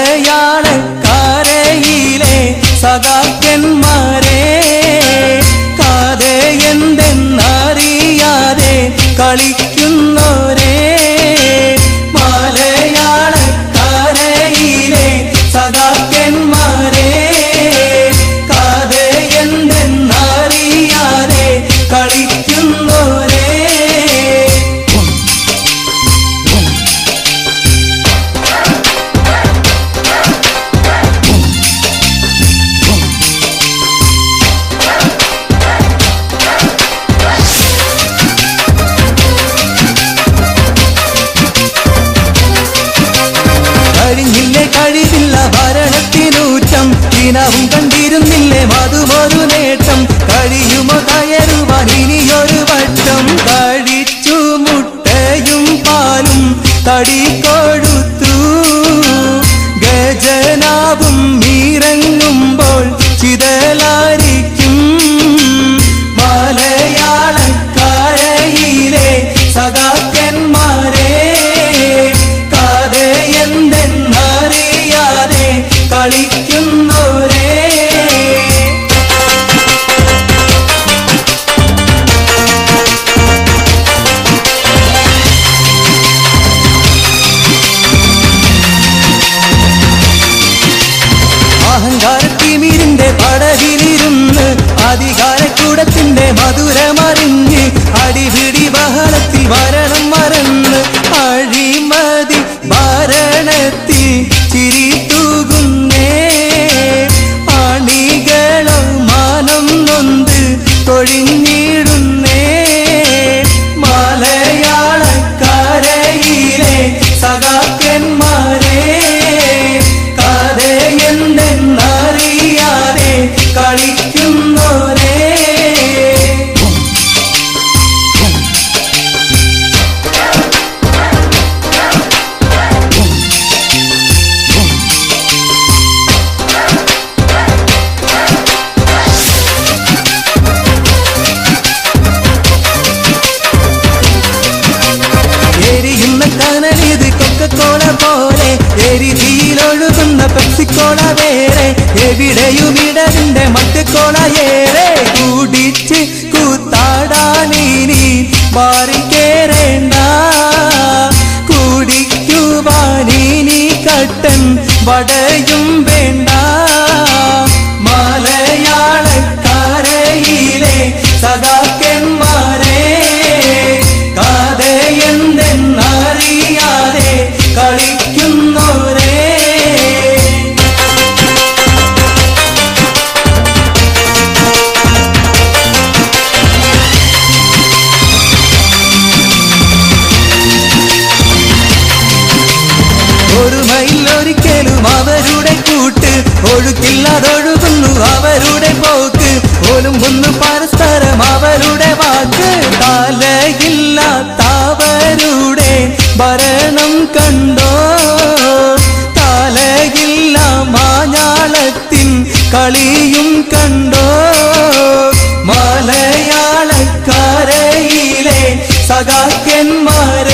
മലയാള കരയിലെ സഖാക്കന്മാരെ കാതെ എന്തെന്നറിയാതെ കളിക്കുന്നോ un മധുരമറിഞ്ഞ മട്ടുക്കോള വേറെ എവിടെയും ഇടതിന്റെ മട്ടുക്കോള ഏറെ കൂടിച്ച് കൂത്താടാനീനി മാറി കേറേണ്ട കൂടിക്കുവാനീനി കട്ടൻ വട ഒഴുക്കില്ലാതൊഴുകുന്നു അവരുടെ പോക്ക്. പോലും ഒന്ന് പരസ്പരം അവരുടെ വാക്ക്. താലയില്ലാത്തവരുടെ ഭരണം കണ്ടോ? താലയില്ല മാഞ്ഞാളത്തിൻ കളിയും കണ്ടോ? മലയാളക്കാരയിലെ സഖാക്കന്മാരെ